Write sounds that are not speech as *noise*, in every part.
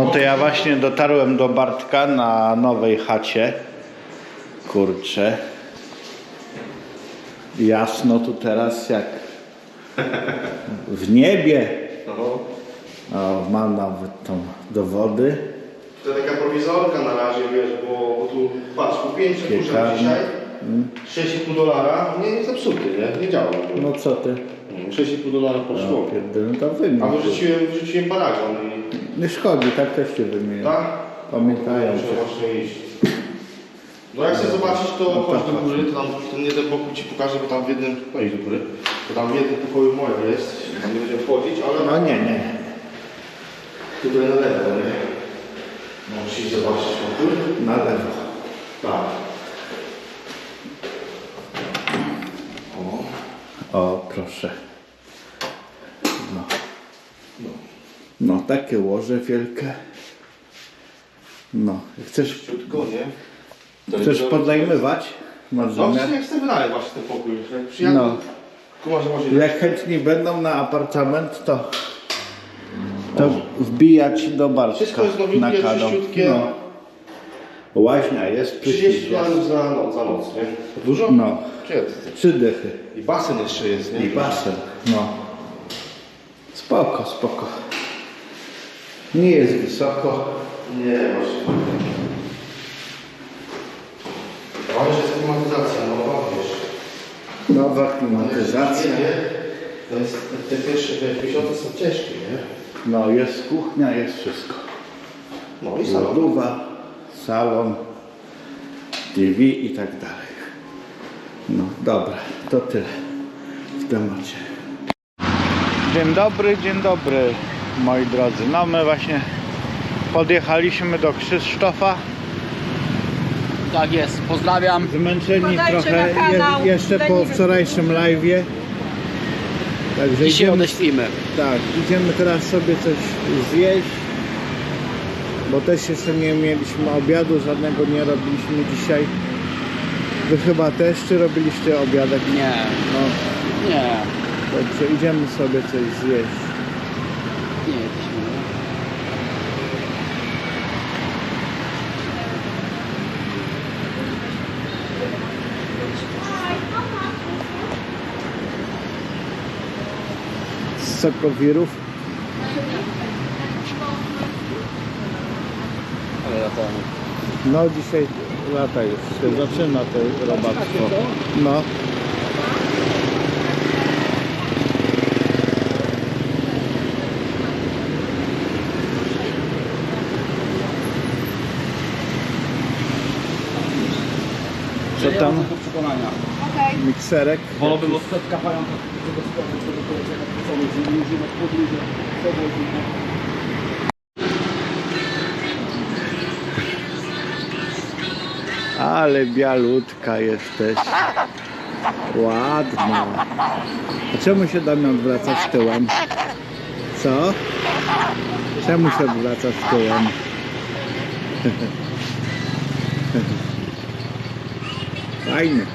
No to ja właśnie dotarłem do Bartka na nowej chacie. Kurczę. Jasno tu teraz jak w niebie. O, mam nawet tą dowody. To taka prowizorka na razie, wiesz, bo, bo tu patrz, kupiłem Piekarnia. dzisiaj 6,5 dolara, nie jest zepsuty, nie? Nie działa. No co ty? 6,5 dolara poszło. No, pierdolę, to A wyrzuciłem, wyrzuciłem paragon Nie szkodzi, tak też się wymienia. tak? Pamiętają. Muszę właśnie iść. No jak chcesz zobaczyć, to chodź do góry, to tam ten jeden pokój ci pokażę, bo tam w jednym, no idź do góry, to tam w jednym pokoju moje jest, tam nie będziemy wchodzić, ale No nie, nie. tutaj na lewo, nie? No musisz zobaczyć pokój. Na lewo. Tak. O. O, proszę. No, takie łoże wielkie. No, chcesz, Ciutko, nie? chcesz podnajmywać? Masz No, zamiar? właśnie jak chcę wynająć właśnie ten pokój. Jak przyjadę, No. łazienkę. Jak chętni będą na apartament, to, to wbijać do Bartka Wszystko jest na czyściutkie. No. Łaźnia jest, 30 przycisk jest. dolarów za noc, za noc, nie? To dużo? No, Czy jest? trzy dychy. I basen jeszcze jest, nie? I basen. No. Spoko, spoko. Nie jest wysoko. Nie, właśnie. Ale jest klimatyzacja, no wiesz. Nowa klimatyzacja. To jest, te pierwsze te miesiące są ciężkie, nie? No, jest kuchnia, jest wszystko. No i salon. Lodówa, salon, TV i tak dalej. No dobra, to tyle w temacie. Dzień dobry, dzień dobry moi drodzy. No my właśnie podjechaliśmy do Krzysztofa. Tak jest, pozdrawiam. Zmęczeni Wpadajcie trochę kanał. je, jeszcze po wczorajszym live'ie. Także Dzisiaj idziemy, odeślimy. tak, idziemy teraz sobie coś zjeść. Bo też jeszcze nie mieliśmy obiadu, żadnego nie robiliśmy dzisiaj. Wy chyba też, czy robiliście obiadek? Nie, No, nie, dobrze, idziemy sobie coś zjeść. Nie jesteśmy. Z sokowirów. Ale latamy. No dzisiaj lata już się zaczyna to robactwo. No. Tam? Okej. Mikserek. Wolałbym od setka pająka tego polecenia używać podróży, Ale bialutka jesteś. Ładna. A czemu się Damian odwracasz tyłem? Co? Czemu się odwracasz tyłem? *laughs* Fajnie.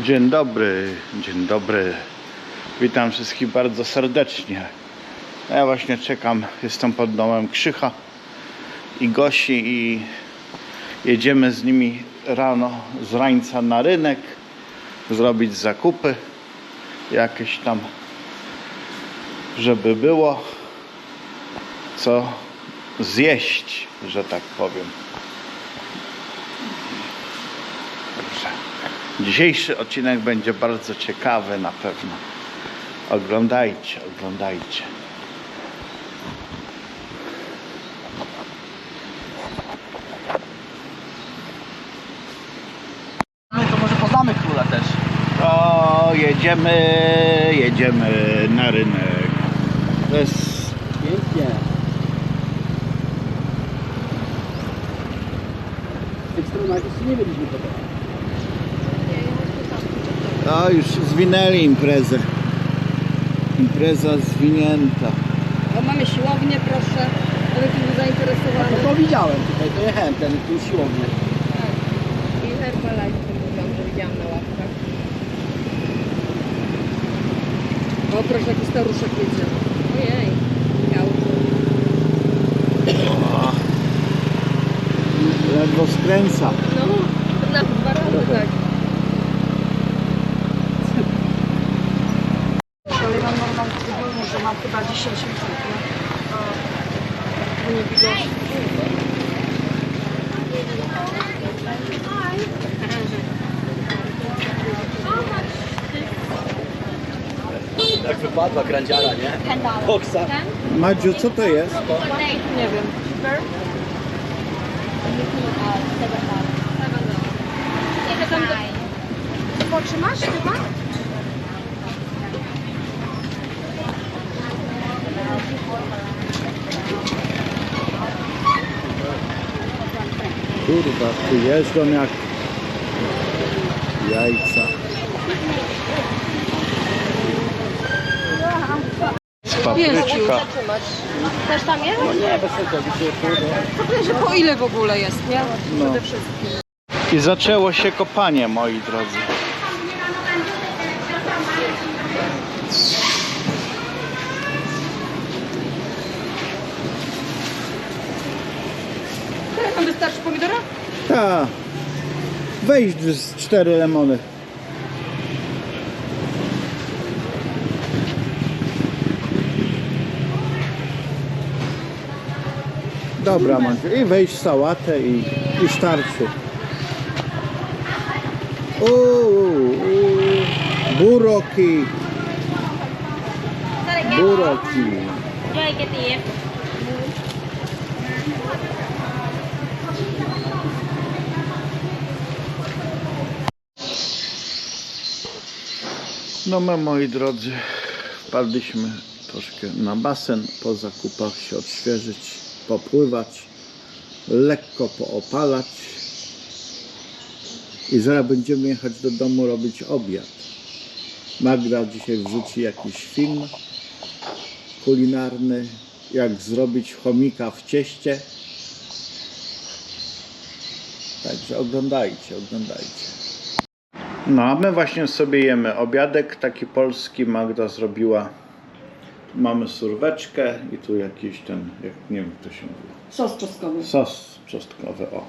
Dzień dobry, dzień dobry. Witam wszystkich bardzo serdecznie. Ja właśnie czekam, jestem pod domem Krzycha i Gosi i jedziemy z nimi rano z rańca na rynek zrobić zakupy jakieś tam żeby było co zjeść, że tak powiem. Dobrze. Dzisiejszy odcinek będzie bardzo ciekawy na pewno. Oglądajcie, oglądajcie. To może poznamy króla też. Jutro jedziemy, jedziemy na rynek. To jest W tych stronach jeszcze nie byliśmy potem. O, już zwinęli imprezę. Impreza zwinięta. O, mamy siłownię, proszę. Ale kim był zainteresowany. No to widziałem tutaj, to jechałem ten, tu siłownię. I Herbalife mówiłam, że widziałam na łapkach. O, proszę, jaki staruszek jedzie. Ojej, miał. Ledwo skręca. No, na dwa razy tak. Mam normalnie wygląda, że mam chyba 10 minut. To nie widać. Jak wypadła grandziara, nie? Boksa. Madziu, co to jest? Nie wiem. Potrzymasz chyba? Kurwa, tu jeżdżą jak jajca. Papryczka. Też tam jest? Nie, bez się kurde. Że po ile w ogóle jest, nie? No. Przede wszystkim. I zaczęło się kopanie, moi drodzy. Tyle nam wystarczy pomidora? Ta. Weź z cztery lemony. Dobra, Maciu. I weź sałatę i, i starczy. Uuu. Buroki. Buroki. No my moi drodzy, wpadliśmy troszkę na basen, po zakupach się odświeżyć, popływać, lekko poopalać i zaraz będziemy jechać do domu robić obiad. Magda dzisiaj wrzuci jakiś film kulinarny, jak zrobić chomika w cieście. Także oglądajcie, oglądajcie. No a my właśnie sobie jemy obiadek taki polski. Magda zrobiła. Mamy surweczkę i tu jakiś ten, jak nie wiem jak to się mówi. Sos czosnkowy. Sos czosnkowy, o.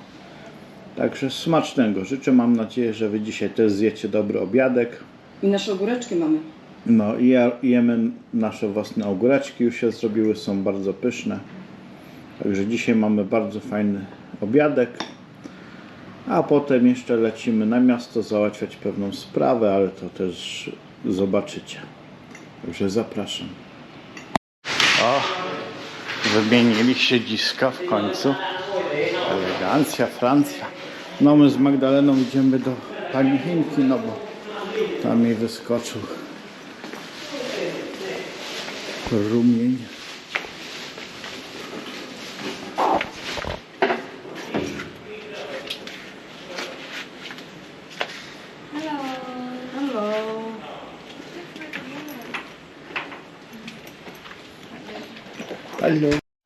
Także smacznego życzę. Mam nadzieję, że Wy dzisiaj też zjecie dobry obiadek. I nasze ogóreczki mamy. No i jemy nasze własne ogóreczki, już się zrobiły, są bardzo pyszne. Także dzisiaj mamy bardzo fajny obiadek. A potem jeszcze lecimy na miasto załatwiać pewną sprawę, ale to też zobaczycie. Także zapraszam. O, wymienili siedziska w końcu. Elegancja, Francja. No my z Magdaleną idziemy do pani Chinki, no bo tam jej wyskoczył rumień.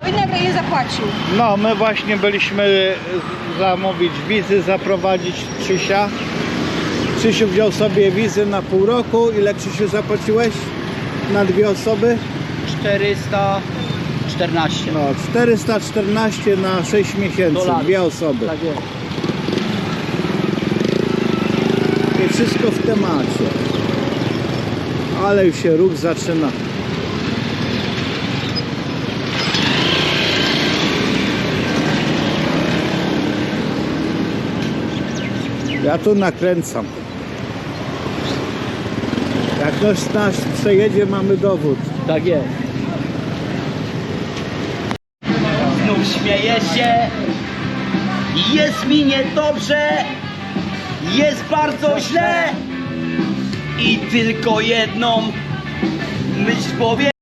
I nagle je zapłacił. No, my właśnie byliśmy zamówić wizy, zaprowadzić Krzysia. Krzysiu wziął sobie wizy na pół roku. Ile Krzysiu zapłaciłeś na dwie osoby? 414. No, 414 na 6 miesięcy, Dolarów. dwie osoby. Tak jest. I wszystko w temacie. Ale już się ruch zaczyna. Ja tu nakręcam. Jak ktoś nas przejedzie, mamy dowód. Tak jest. Znów śmieję się. Jest mi niedobrze. Jest bardzo źle. i tylko jedną myśl głowie